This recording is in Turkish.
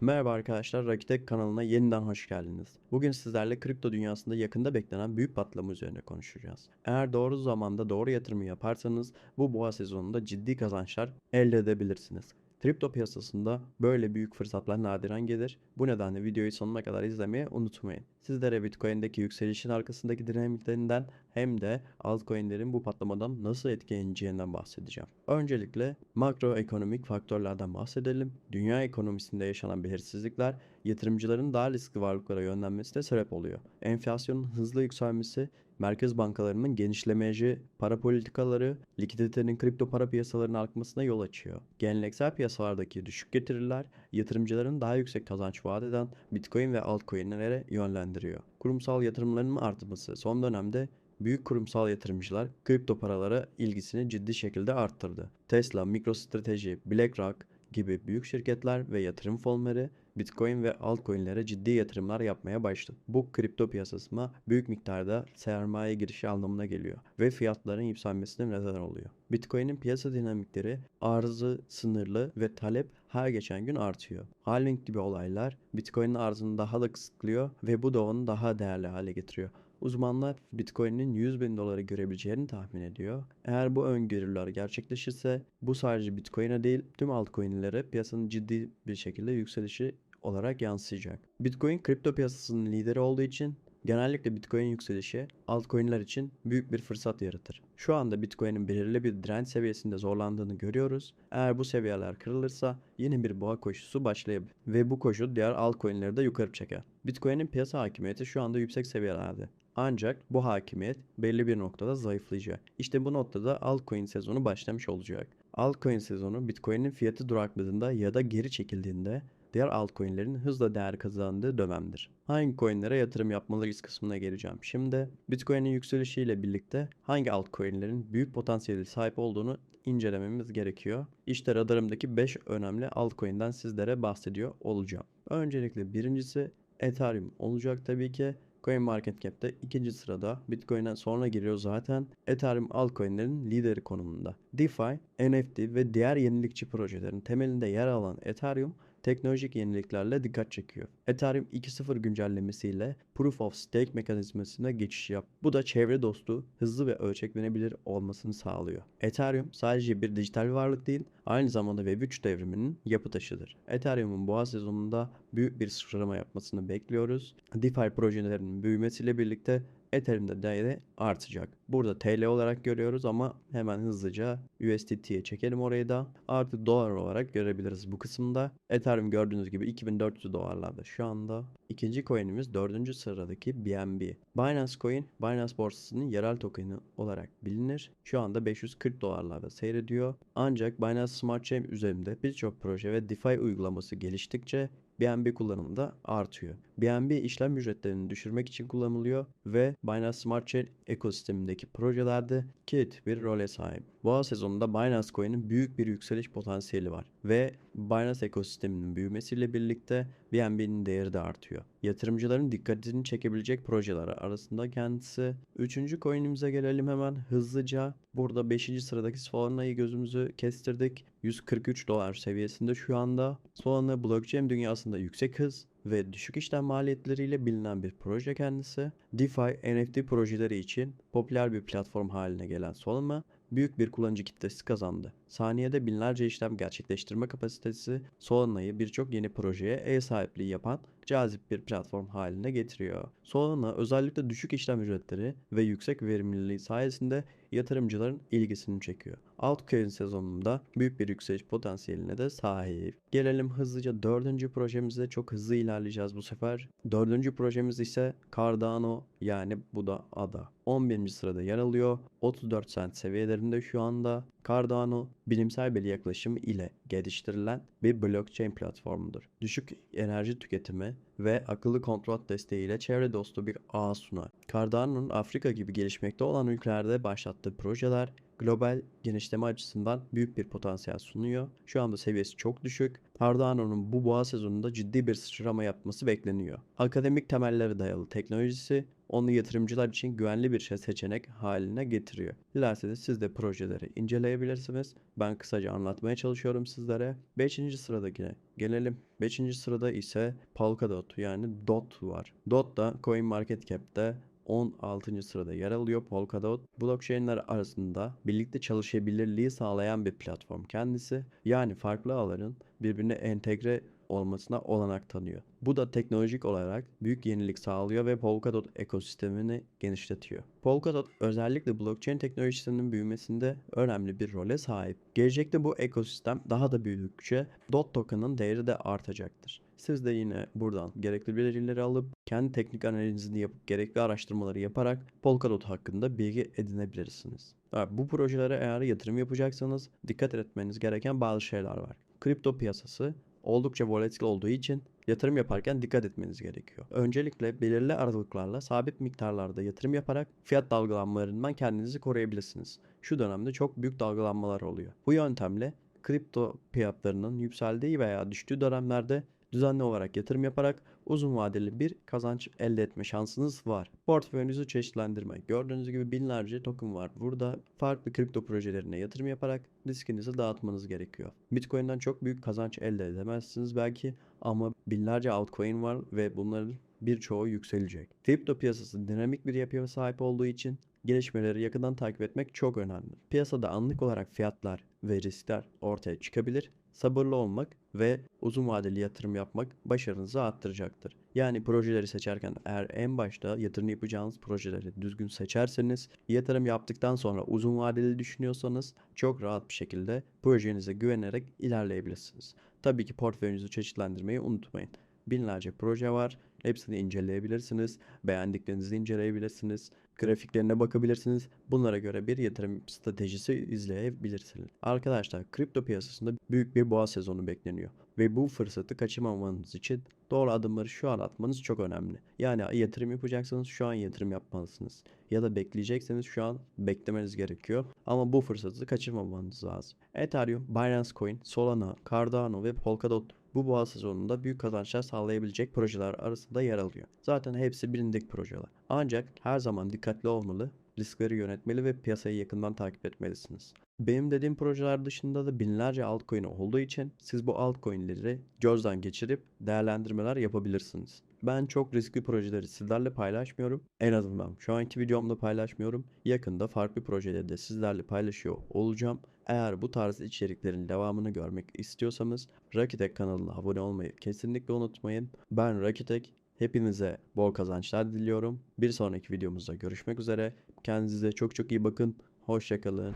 Merhaba arkadaşlar, Rakitek kanalına yeniden hoş geldiniz. Bugün sizlerle kripto dünyasında yakında beklenen büyük patlama üzerine konuşacağız. Eğer doğru zamanda doğru yatırımı yaparsanız bu boğa sezonunda ciddi kazançlar elde edebilirsiniz. Kripto piyasasında böyle büyük fırsatlar nadiren gelir. Bu nedenle videoyu sonuna kadar izlemeyi unutmayın. Sizlere Bitcoin'deki yükselişin arkasındaki dinamiklerinden hem de altcoin'lerin bu patlamadan nasıl etkileneceğinden bahsedeceğim. Öncelikle makroekonomik faktörlerden bahsedelim. Dünya ekonomisinde yaşanan belirsizlikler yatırımcıların daha riskli varlıklara yönlenmesine sebep oluyor. Enflasyonun hızlı yükselmesi merkez bankalarının genişlemeyici para politikaları likiditenin kripto para piyasalarının artmasına yol açıyor. Geleneksel piyasalardaki düşük getiriler yatırımcıların daha yüksek kazanç vaat eden Bitcoin ve altcoin'lere yönlendiriyor. Kurumsal yatırımların artması son dönemde büyük kurumsal yatırımcılar kripto paralara ilgisini ciddi şekilde arttırdı. Tesla, MicroStrategy, BlackRock gibi büyük şirketler ve yatırım fonları Bitcoin ve altcoin'lere ciddi yatırımlar yapmaya başladı. Bu kripto piyasasına büyük miktarda sermaye girişi anlamına geliyor ve fiyatların yükselmesine neden oluyor. Bitcoin'in piyasa dinamikleri arzı sınırlı ve talep her geçen gün artıyor. Halving gibi olaylar Bitcoin'in arzını daha da kısıtlıyor ve bu da onu daha değerli hale getiriyor. Uzmanlar Bitcoin'in 100 bin doları görebileceğini tahmin ediyor. Eğer bu öngörüler gerçekleşirse bu sadece Bitcoin'e değil tüm altcoin'lere piyasanın ciddi bir şekilde yükselişi olarak yansıyacak. Bitcoin kripto piyasasının lideri olduğu için genellikle Bitcoin yükselişi altcoin'ler için büyük bir fırsat yaratır. Şu anda Bitcoin'in belirli bir direnç seviyesinde zorlandığını görüyoruz. Eğer bu seviyeler kırılırsa yeni bir boğa koşusu başlayabilir ve bu koşu diğer altcoin'leri de yukarı çeker. Bitcoin'in piyasa hakimiyeti şu anda yüksek seviyelerde. Ancak bu hakimiyet belli bir noktada zayıflayacak. İşte bu noktada altcoin sezonu başlamış olacak. Altcoin sezonu Bitcoin'in fiyatı durakladığında ya da geri çekildiğinde diğer altcoin'lerin hızla değer kazandığı dönemdir. Hangi coin'lere yatırım yapmalıyız kısmına geleceğim. Şimdi Bitcoin'in yükselişiyle birlikte hangi altcoin'lerin büyük potansiyeli sahip olduğunu incelememiz gerekiyor. İşte radarımdaki 5 önemli altcoin'den sizlere bahsediyor olacağım. Öncelikle birincisi Ethereum olacak tabii ki. CoinMarketCap'te ikinci sırada Bitcoin'den sonra giriyor zaten Ethereum altcoin'lerin lideri konumunda. DeFi, NFT ve diğer yenilikçi projelerin temelinde yer alan Ethereum teknolojik yeniliklerle dikkat çekiyor. Ethereum 2.0 güncellemesiyle Proof of Stake mekanizmasına geçiş yap. Bu da çevre dostu, hızlı ve ölçeklenebilir olmasını sağlıyor. Ethereum sadece bir dijital varlık değil, aynı zamanda Web3 devriminin yapı taşıdır. Ethereum'un boğa sezonunda büyük bir sıçrama yapmasını bekliyoruz. DeFi projelerinin büyümesiyle birlikte Ethereum'da değeri artacak. Burada TL olarak görüyoruz ama hemen hızlıca USDT'ye çekelim orayı da. Artı dolar olarak görebiliriz bu kısımda. Ethereum gördüğünüz gibi 2400 dolarlarda şu anda. İkinci coin'imiz dördüncü sıradaki BNB. Binance Coin, Binance borsasının yerel tokeni olarak bilinir. Şu anda 540 dolarlarda seyrediyor. Ancak Binance Smart Chain üzerinde birçok proje ve DeFi uygulaması geliştikçe BNB kullanımı da artıyor. BNB işlem ücretlerini düşürmek için kullanılıyor ve Binance Smart Chain ekosistemindeki projelerde kilit bir role sahip. Boğa sezonunda Binance Coin'in büyük bir yükseliş potansiyeli var ve Binance ekosisteminin büyümesiyle birlikte BNB'nin değeri de artıyor. Yatırımcıların dikkatini çekebilecek projeler arasında kendisi. Üçüncü coin'imize gelelim hemen hızlıca. Burada 5. sıradaki Solana'yı gözümüzü kestirdik. 143 dolar seviyesinde şu anda. Solana blockchain dünyasında yüksek hız ve düşük işlem maliyetleriyle bilinen bir proje kendisi. DeFi, NFT projeleri için popüler bir platform haline gelen Solana büyük bir kullanıcı kitlesi kazandı. Saniyede binlerce işlem gerçekleştirme kapasitesi Solana'yı birçok yeni projeye ev sahipliği yapan cazip bir platform haline getiriyor. Solana özellikle düşük işlem ücretleri ve yüksek verimliliği sayesinde yatırımcıların ilgisini çekiyor. Altcoin sezonunda büyük bir yükseliş potansiyeline de sahip. Gelelim hızlıca dördüncü projemize çok hızlı ilerleyeceğiz bu sefer. Dördüncü projemiz ise Cardano yani bu da ADA. 11. sırada yer alıyor. 34 cent seviyelerinde şu anda. Cardano bilimsel bir yaklaşım ile geliştirilen bir blockchain platformudur. Düşük enerji tüketimi ve akıllı kontrol desteğiyle çevre dostu bir ağ sunar. Cardano'nun Afrika gibi gelişmekte olan ülkelerde başlattığı projeler global genişleme açısından büyük bir potansiyel sunuyor. Şu anda seviyesi çok düşük. Cardano'nun bu boğa sezonunda ciddi bir sıçrama yapması bekleniyor. Akademik temellere dayalı teknolojisi onu yatırımcılar için güvenli bir şey seçenek haline getiriyor. Dilerseniz siz de projeleri inceleyebilirsiniz. Ben kısaca anlatmaya çalışıyorum sizlere. 5. sıradakine gelelim. 5. sırada ise Polkadot yani DOT var. DOT da CoinMarketCap'te 16. sırada yer alıyor Polkadot. Blockchain'ler arasında birlikte çalışabilirliği sağlayan bir platform kendisi. Yani farklı ağların birbirine entegre olmasına olanak tanıyor. Bu da teknolojik olarak büyük yenilik sağlıyor ve Polkadot ekosistemini genişletiyor. Polkadot özellikle blockchain teknolojisinin büyümesinde önemli bir role sahip. Gelecekte bu ekosistem daha da büyüdükçe DOT token'ın değeri de artacaktır. Siz de yine buradan gerekli bilgileri alıp kendi teknik analizini yapıp gerekli araştırmaları yaparak Polkadot hakkında bilgi edinebilirsiniz. Bu projelere eğer yatırım yapacaksanız dikkat etmeniz gereken bazı şeyler var. Kripto piyasası oldukça volatil olduğu için yatırım yaparken dikkat etmeniz gerekiyor. Öncelikle belirli aralıklarla sabit miktarlarda yatırım yaparak fiyat dalgalanmalarından kendinizi koruyabilirsiniz. Şu dönemde çok büyük dalgalanmalar oluyor. Bu yöntemle kripto fiyatlarının yükseldiği veya düştüğü dönemlerde düzenli olarak yatırım yaparak uzun vadeli bir kazanç elde etme şansınız var. Portföyünüzü çeşitlendirme. Gördüğünüz gibi binlerce token var. Burada farklı kripto projelerine yatırım yaparak riskinizi dağıtmanız gerekiyor. Bitcoin'den çok büyük kazanç elde edemezsiniz belki ama binlerce altcoin var ve bunların birçoğu yükselecek. Kripto piyasası dinamik bir yapıya sahip olduğu için gelişmeleri yakından takip etmek çok önemli. Piyasada anlık olarak fiyatlar ve riskler ortaya çıkabilir. Sabırlı olmak ve uzun vadeli yatırım yapmak başarınızı arttıracaktır. Yani projeleri seçerken eğer en başta yatırım yapacağınız projeleri düzgün seçerseniz, yatırım yaptıktan sonra uzun vadeli düşünüyorsanız çok rahat bir şekilde projenize güvenerek ilerleyebilirsiniz. Tabii ki portföyünüzü çeşitlendirmeyi unutmayın. Binlerce proje var. Hepsini inceleyebilirsiniz. Beğendiklerinizi inceleyebilirsiniz. Grafiklerine bakabilirsiniz. Bunlara göre bir yatırım stratejisi izleyebilirsiniz. Arkadaşlar kripto piyasasında büyük bir boğa sezonu bekleniyor. Ve bu fırsatı kaçırmamanız için doğru adımları şu an atmanız çok önemli. Yani yatırım yapacaksanız şu an yatırım yapmalısınız. Ya da bekleyecekseniz şu an beklemeniz gerekiyor. Ama bu fırsatı kaçırmamanız lazım. Ethereum, Binance Coin, Solana, Cardano ve Polkadot bu boğa sezonunda büyük kazançlar sağlayabilecek projeler arasında yer alıyor. Zaten hepsi bilindik projeler. Ancak her zaman dikkatli olmalı, riskleri yönetmeli ve piyasayı yakından takip etmelisiniz. Benim dediğim projeler dışında da binlerce altcoin olduğu için siz bu altcoin'leri gözden geçirip değerlendirmeler yapabilirsiniz. Ben çok riskli projeleri sizlerle paylaşmıyorum. En azından şu anki videomda paylaşmıyorum. Yakında farklı projeleri de sizlerle paylaşıyor olacağım. Eğer bu tarz içeriklerin devamını görmek istiyorsanız Rakitek kanalına abone olmayı kesinlikle unutmayın. Ben Rakitek. Hepinize bol kazançlar diliyorum. Bir sonraki videomuzda görüşmek üzere. Kendinize çok çok iyi bakın. Hoşçakalın.